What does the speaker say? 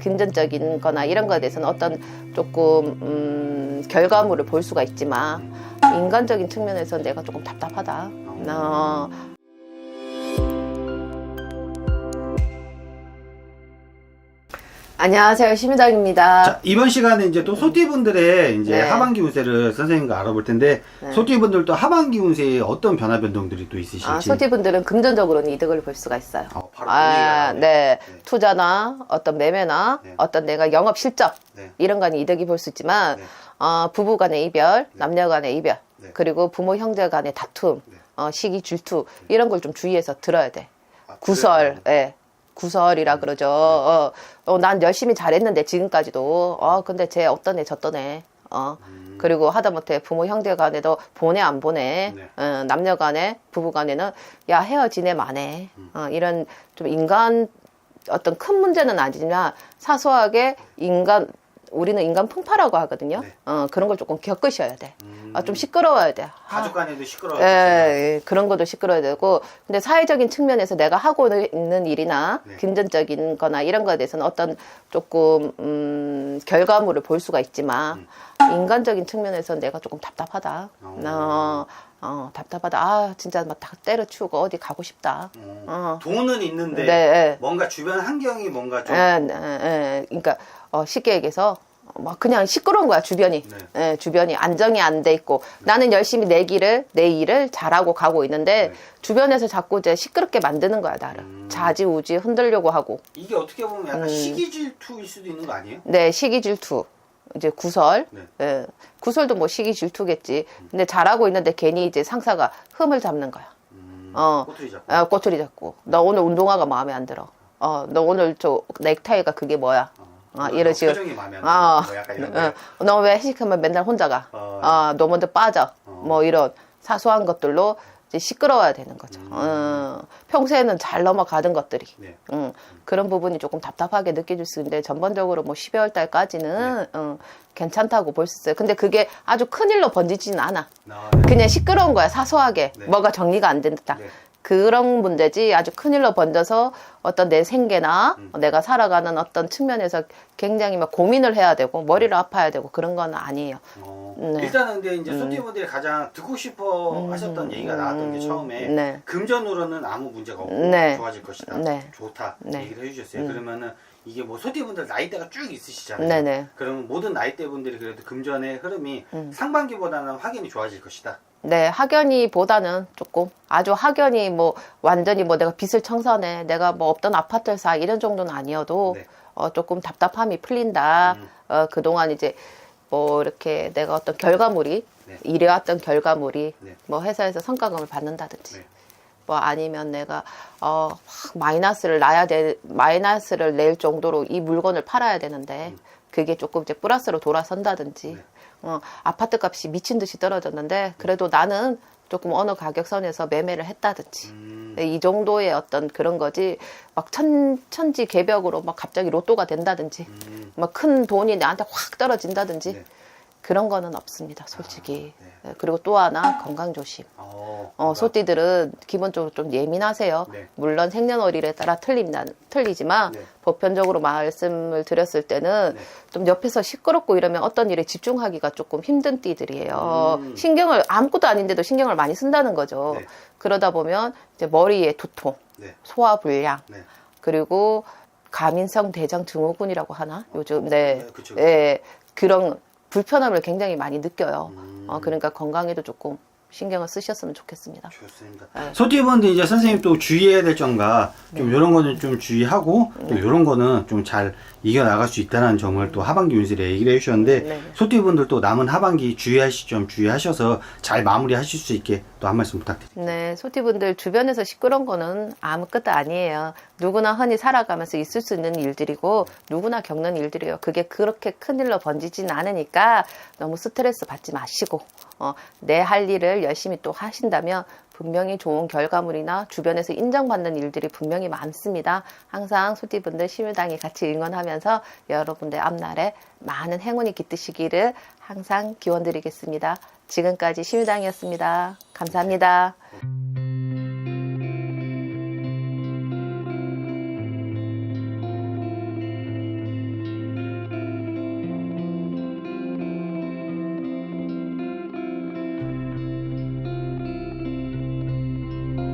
금전적인 거나 이런 거에 대해서는 어떤 조금 음, 결과물을 볼 수가 있지만 인간적인 측면에서 내가 조금 답답하다. 어, 안녕하세요 심희당입니다. 자, 이번 시간에 이제 또 소띠분들의 이제 네. 하반기 운세를 선생님과 알아볼 텐데 네. 소띠분들도 하반기 운세에 어떤 변화 변동들이 또 있으실지. 아, 소띠분들은 금전적으로는 이득을 볼 수가 있어요. 어, 바로 아, 아, 네. 투자나 어떤 매매나 네. 어떤 내가 영업 실적 네. 이런 건 이득이 볼 수 있지만 네. 어, 부부 간의 이별, 남녀 간의 이별, 네. 그리고 부모 형제 간의 다툼, 네. 어, 시기 질투 이런 걸 좀 주의해서 들어야 돼. 아, 구설? 예. 구설이라 그러죠. 어, 어, 난 열심히 잘했는데 지금까지도 어 근데 쟤 어떤 애 저떤 애 어. 그리고 하다못해 부모 형제 간에도 보내 안 보내 네. 어, 남녀 간에 부부 간에는 야 헤어지네 마네 어, 이런 좀 인간 어떤 큰 문제는 아니지만 사소하게 인간 우리는 인간 풍파라고 하거든요. 네. 어, 그런 걸 조금 겪으셔야 돼. 음. 아, 좀 시끄러워야 돼. 아, 가족 간에도 시끄러워. 예, 예, 그런 것도 시끄러워야 되고 근데 사회적인 측면에서 내가 하고 있는 일이나 네. 금전적인 거나 이런 거에 대해서는 어떤 조금 음, 결과물을 볼 수가 있지만 인간적인 측면에서 내가 조금 답답하다 어. 어, 어, 답답하다 아 진짜 막 다 때려치우고 어디 가고 싶다 어. 어. 돈은 있는데 네, 예. 뭔가 주변 환경이 뭔가 좀 예, 예, 예. 그러니까 어, 쉽게 얘기해서 막 그냥 시끄러운 거야 주변이 네. 예, 주변이 안정이 안 돼 있고 나는 열심히 내 길을 내 일을 잘하고 가고 있는데 네. 주변에서 자꾸 이제 시끄럽게 만드는 거야 나를 음. 자지우지 흔들려고 하고 이게 어떻게 보면 약간 음. 시기질투일 수도 있는 거 아니에요? 내 시기 질투 이제 구설 네. 예, 구설도 뭐 시기 질투겠지 근데 잘하고 있는데 괜히 이제 상사가 흠을 잡는 거야 음, 어. 꼬투리 잡고. 아, 꼬투리 잡고 나 오늘 운동화가 마음에 안 들어 어 너 오늘 저 넥타이가 그게 뭐야 아, 어, 이런 식으로. 표정이 마음에 안 아, 들어. 뭐 약간 이런 거. 너왜 회식하면 맨날 혼자 가? 어. 아, 너 먼저 빠져. 어. 뭐 이런 사소한 것들로 이제 시끄러워야 되는 거죠. 음. 어, 평소에는 잘 넘어가던 것들이. 네. 음, 그런 부분이 조금 답답하게 느껴질 수 있는데 전반적으로 뭐 12월 달까지는 네. 어, 괜찮다고 볼 수 있어요. 근데 그게 아주 큰 일로 번지지는 않아. 아, 네. 그냥 시끄러운 거야 사소하게 네. 뭐가 정리가 안 된다. 네. 그런 문제지 아주 큰일로 번져서 어떤 내 생계나 음. 내가 살아가는 어떤 측면에서 굉장히 막 고민을 해야 되고 머리를 아파야 되고 그런 건 아니에요. 어, 네. 음. 일단은 근데 이제 소띠분들이 가장 듣고 싶어 하셨던 얘기가 나왔던 게 처음에 네. 금전으로는 아무 문제가 없고 네. 좋아질 것이다. 네. 좋다. 네. 얘기를 해주셨어요. 그러면은 이게 뭐 소띠분들 나이대가 쭉 있으시잖아요. 네네. 그러면 모든 나이대 분들이 그래도 금전의 흐름이 음. 상반기보다는 확연히 좋아질 것이다. 네, 학연이보다는 조금 아주 학연이 뭐 완전히 뭐 내가 빚을 청산해, 내가 뭐 없던 아파트를 사 이런 정도는 아니어도 네. 어 조금 답답함이 풀린다. 음. 어 그동안 이제 뭐 이렇게 내가 어떤 결과물이 네. 일해왔던 결과물이 네. 뭐 회사에서 성과금을 받는다든지 네. 뭐 아니면 내가 어막 마이너스를 나야 돼 마이너스를 낼 정도로 이 물건을 팔아야 되는데 그게 조금 이제 플러스로 돌아선다든지 음. 네. 어 아파트 값이 미친 듯이 떨어졌는데 그래도 나는 조금 어느 가격선에서 매매를 했다든지 음, 이 정도의 어떤 그런 거지 막 천, 천지 개벽으로 막 갑자기 로또가 된다든지 음, 막큰 돈이 나한테 확 떨어진다든지 네. 그런 거는 없습니다 솔직히 아, 네. 네, 그리고 또 하나 건강 조심 어, 어, 소띠들은 기본적으로 좀 예민하세요. 네. 물론 생년월일에 따라 틀립니다. 틀리지만 네. 보편적으로 말씀을 드렸을 때는 네. 좀 옆에서 시끄럽고 이러면 어떤 일에 집중하기가 조금 힘든 띠들이에요. 음. 신경을 아무것도 아닌데도 신경을 많이 쓴다는 거죠. 네. 그러다 보면 이제 머리에 두통, 네. 소화 불량, 네. 그리고 가민성 대장 증후군이라고 하나 요즘 네, 네, 그쵸, 그쵸. 예, 그런 불편함을 굉장히 많이 느껴요. 음. 어, 그러니까 건강에도 조금 신경을 쓰셨으면 좋겠습니다. 좋습니다. 네. 소띠분들 이제 선생님 또 주의해야 될 점과 좀 이런 거는 좀 주의하고 또 네. 이런 거는 좀 잘 이겨 나갈 수 있다는 점을 또 하반기 운세를 얘기를 해주셨는데 네. 소띠분들 또 남은 하반기 주의하실 점 주의하셔서 잘 마무리하실 수 있게 또 한 말씀 부탁드립니다. 네, 소티분들 주변에서 시끄러운 거는 아무 것도 아니에요. 누구나 흔히 살아가면서 있을 수 있는 일들이고 누구나 겪는 일들이에요. 그게 그렇게 큰 일로 번지진 않으니까 너무 스트레스 받지 마시고 어, 내 할 일을 열심히 또 하신다면 분명히 좋은 결과물이나 주변에서 인정받는 일들이 분명히 많습니다. 항상 소띠분들 심유당이 같이 응원하면서 여러분들 앞날에 많은 행운이 깃드시기를 항상 기원드리겠습니다. 지금까지 심유당이었습니다. 감사합니다.